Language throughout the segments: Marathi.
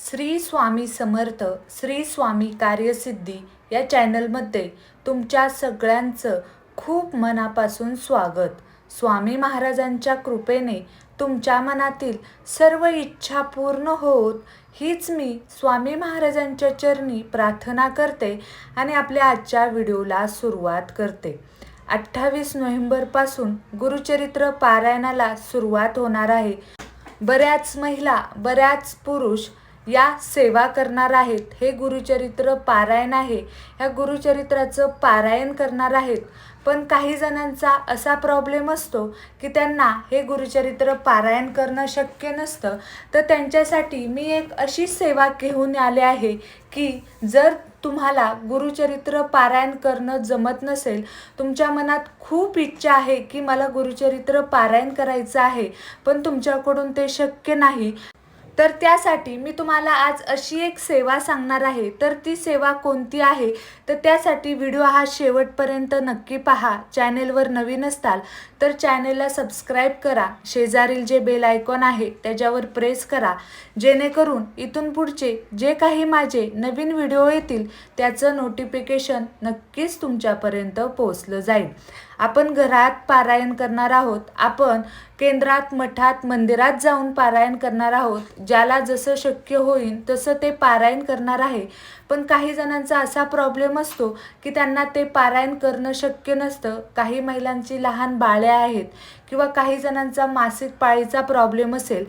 श्री स्वामी समर्थ श्री स्वामी कार्यसिद्धी या चॅनलमध्ये तुमच्या सगळ्यांचं खूप मनापासून स्वागत. स्वामी महाराजांच्या कृपेने तुमच्या मनातील सर्व इच्छा पूर्ण होत हीच मी स्वामी महाराजांच्या चरणी प्रार्थना करते आणि आपल्या आजच्या व्हिडिओला सुरुवात करते. अठ्ठावीस नोव्हेंबरपासून गुरुचरित्र पारायणाला सुरुवात होणार आहे. बऱ्याच महिला बऱ्याच पुरुष या सेवा करणार आहेत. हे गुरुचरित्र पारायण आहे. ह्या गुरुचरित्राचं पारायण करणार आहेत. पण काही जणांचा असा प्रॉब्लेम असतो की त्यांना हे गुरुचरित्र पारायण करणं शक्य नसतं. तर त्यांच्यासाठी मी एक अशी सेवा घेऊन आले आहे की जर तुम्हाला गुरुचरित्र पारायण करणं जमत नसेल तुमच्या मनात खूप इच्छा आहे की मला गुरुचरित्र पारायण करायचं आहे पण तुमच्याकडून ते शक्य नाही तर त्यासाठी मी तुम्हाला आज अशी एक सेवा सांगणार आहे. तर ती सेवा कोणती आहे? तर त्यासाठी व्हिडिओ हा शेवटपर्यंत नक्की पहा. चॅनेलवर नवीन असताल तर चॅनेलला सबस्क्राईब करा. शेजारील जे बेल आयकॉन आहे त्याच्यावर प्रेस करा. जेणेकरून इथून पुढचे जे काही माझे नवीन व्हिडिओ येतील त्याचं नोटिफिकेशन नक्कीच तुमच्यापर्यंत पोहोचलं जाईल. आपण घरात पारायण करणार आहोत. आपण केंद्रात मठात मंदिरात जाऊन पारायण करणार आहोत. ज्याला जसं शक्य होईल तसं ते पारायण करणार आहे. पण काही जणांचा असा प्रॉब्लेम असतो की त्यांना ते पारायण करणं शक्य नसतं. काही महिलांची लहान बाळ्या आहेत किंवा काही जणांचा मासिक पाळीचा प्रॉब्लेम असेल.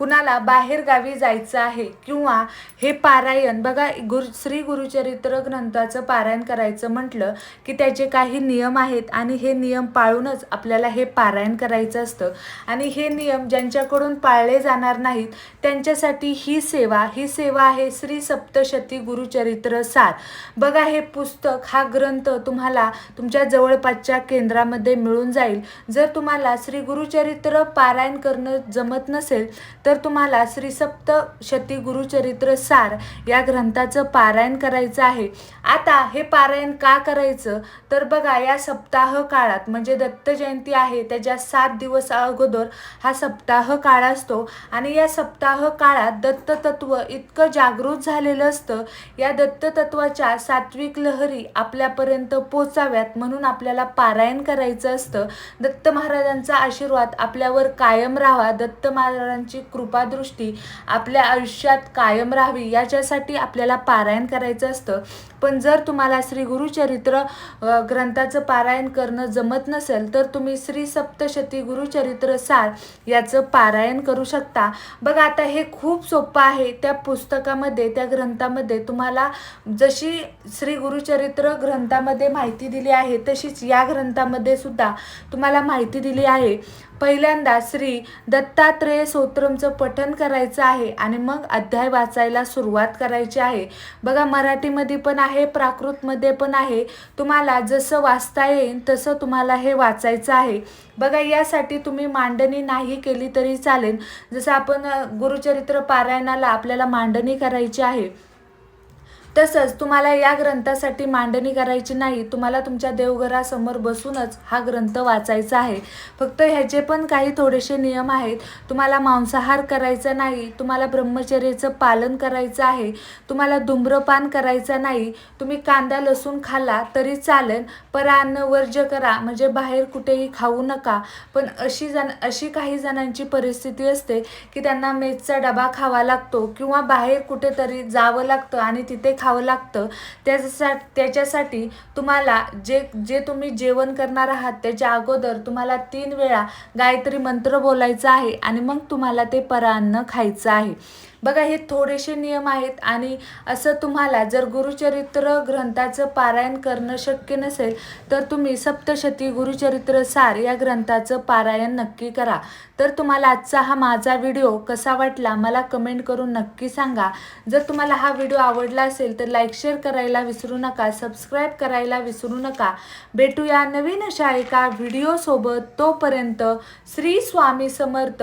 कुणाला बाहेर गावी जायचं आहे किंवा हे पारायण बघा गुरु श्री गुरुचरित्र ग्रंथाचं पारायण करायचं म्हटलं की त्याचे काही नियम आहेत आणि हे नियम पाळूनच आपल्याला हे पारायण करायचं असतं. आणि हे नियम ज्यांच्याकडून पाळले जाणार नाहीत त्यांच्यासाठी ही सेवा ही सेवा आहे श्री सप्तशती गुरुचरित्र सार. बघा हे पुस्तक हा ग्रंथ तुम्हाला तुमच्या जवळपासच्या केंद्रामध्ये मिळून जाईल. जर तुम्हाला श्री गुरुचरित्र पारायण करणं जमत नसेल तर तर तुम्हाला श्री सप्तशती गुरुचरित्र सार या ग्रंथाचं पारायण करायचं आहे. आता हे पारायण का करायचं? तर बघा या सप्ताह काळात म्हणजे दत्त जयंती आहे त्याच्या सात दिवस अगोदर हा सप्ताह काळ असतो. आणि या सप्ताह काळात दत्ततत्व इतकं जागृत झालेलं असतं. या दत्ततत्वाच्या सात्विक लहरी आपल्यापर्यंत पोचाव्यात म्हणून आपल्याला पारायण करायचं असतं. दत्त महाराजांचा आशीर्वाद आपल्यावर कायम राहावा. दत्त महाराजांची कृपादृष्टी आपल्या आयुष्यात कायम राहावी याच्यासाठी आपल्याला पारायण करायचं असतं. पण जर तुम्हाला श्री गुरुचरित्र ग्रंथाचं पारायण करणं जमत नसेल तर तुम्ही श्री सप्तशती गुरुचरित्र सार याचं पारायण करू शकता. बघा आता हे खूप सोपं आहे. त्या पुस्तकामध्ये त्या ग्रंथामध्ये तुम्हाला जशी श्री गुरुचरित्र ग्रंथामध्ये माहिती दिली आहे तशीच या ग्रंथामध्ये सुद्धा तुम्हाला माहिती दिली आहे. पहिल्यांदा श्री दत्तात्रेय तुमचं पठन करायचं आहे आणि मग अध्याय वाचायला सुरुवात करायची आहे. बघा मराठीमध्ये पण आहे प्राकृतमध्ये पण आहे. तुम्हाला जसं वाचता येईल तसं तुम्हाला हे वाचायचं आहे. बघा यासाठी तुम्ही मांडणी नाही केली तरी चालेल. जसं आपण गुरुचरित्र पारायणाला आपल्याला मांडणी करायची आहे. तसंच तुम्हाला या ग्रंथासाठी मांडणी करायची नाही तुम्हाला तुमच्या देवघरासमोर बसूनच हा ग्रंथ वाचायचा आहे. फक्त ह्याचे पण काही थोडेसे नियम आहेत. तुम्हाला मांसाहार करायचा नाही तुम्हाला ब्रह्मचर्याचं पालन करायचं आहे तुम्हाला धूम्रपान करायचं नाही तुम्ही कांदा लसूण खाल्ला तरी चालेल परान्न वर्ज्य करा म्हणजे बाहेर कुठेही खाऊ नका. पण अशी जण अशी काही जणांची परिस्थिती असते की त्यांना मेजचा डबा खावा लागतो किंवा बाहेर कुठेतरी जावं लागतं आणि तिथे खावं लागतं. त्याच्यासाठी त्याच्यासाठी तुम्हाला जे जे तुम्ही जेवण करणार आहात त्याच्या अगोदर तुम्हाला तीन वेळा गायत्री मंत्र बोलायचा आहे आणि मग तुम्हाला ते परान्न खायचं आहे. बघा हे थोडेसे नियम आहेत आणि असं तुम्हाला जर गुरुचरित्र ग्रंथाचं पारायण करणं शक्य नसेल तर तुम्ही सप्तशती गुरुचरित्र सार या ग्रंथाचं पारायण नक्की करा. तर तुम्हाला आजचा हा माझा व्हिडिओ कसा वाटला मला कमेंट करून नक्की सांगा. जर तुम्हाला हा व्हिडिओ आवडला असेल तर लाईक शेअर करायला विसरू नका सबस्क्राईब करायला विसरू नका. भेटूया नवीन अशा एका व्हिडिओसोबत. तोपर्यंत श्री स्वामी समर्थ.